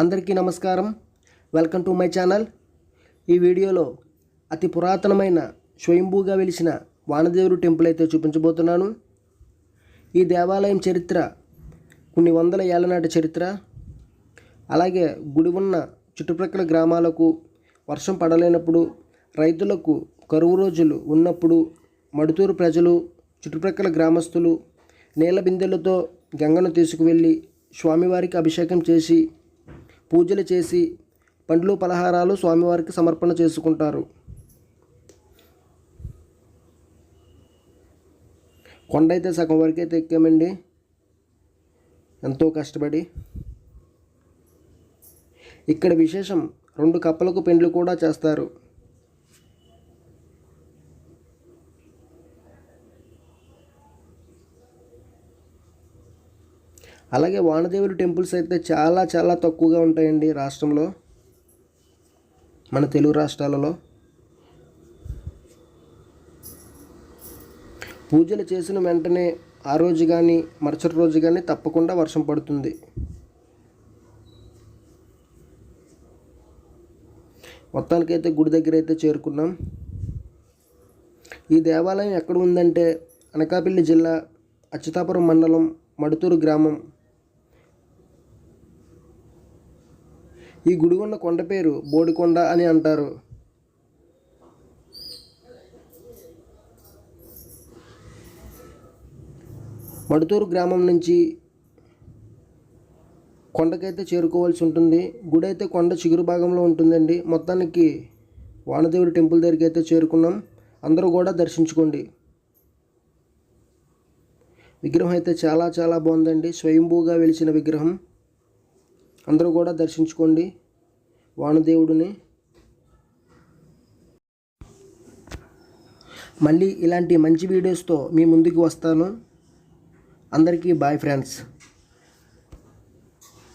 అందరికీ నమస్కారం. Welcome to my channel. ఈ వీడియోలో అతి పురాతనమైన స్వయంభూగా వెలిసిన వానదేవుడు టెంపుల్ అయితే చూపించబోతున్నాను. ఈ దేవాలయం చరిత్ర కొన్ని వందల ఏళ్ళ నాటి చరిత్ర. అలాగే గుడి ఉన్న చుట్టుప్రక్కల గ్రామాలకు వర్షం పడలేనప్పుడు రైతులకు కరువు రోజులు ఉన్నప్పుడు మడుతూరు ప్రజలు చుట్టుప్రక్కల గ్రామస్తులు నీళ్ళ బిందెలతో గంగను తీసుకువెళ్ళి స్వామివారికి అభిషేకం చేసి పూజలు చేసి పండ్లు పలహారాలు స్వామివారికి సమర్పణ చేసుకుంటారు. కొండ అయితే సగం వరకు అయితే ఎక్కామండి. ఎంతో కష్టపడి. ఇక్కడ విశేషం రెండు కప్పలకు పెండ్లు కూడా చేస్తారు. అలాగే వానదేవులు టెంపుల్స్ అయితే చాలా చాలా తక్కువగా ఉంటాయండి రాష్ట్రంలో. మన తెలుగు రాష్ట్రాలలో. పూజలు చేసిన వెంటనే ఆ రోజు కానీ మరుసటి రోజు కానీ తప్పకుండా వర్షం పడుతుంది. మొత్తానికైతే గుడి దగ్గర అయితే చేరుకున్నాం. ఈ దేవాలయం ఎక్కడ ఉందంటే అనకాపల్లి జిల్లా అచ్యుతాపురం మండలం మడుతూరు గ్రామం. ఈ గుడి ఉన్న కొండ పేరు బోడికొండ అని అంటారు. మడుతూరు గ్రామం నుంచి కొండకైతే చేరుకోవాల్సి ఉంటుంది. గుడి అయితే కొండ చిగురు భాగంలో ఉంటుందండి. మొత్తానికి వానదేవుడి టెంపుల్ దగ్గరికి అయితే చేరుకున్నాం. అందరూ కూడా దర్శించుకోండి. విగ్రహం అయితే చాలా చాలా బాగుందండి. స్వయంభూగా వెలిసిన విగ్రహం. అందరూ కూడా దర్శించుకోండి. వానదేవుడిని. మళ్ళీ ఇలాంటి మంచి వీడియోస్తో మీ ముందుకు వస్తాను. అందరికీ బాయ్ ఫ్రెండ్స్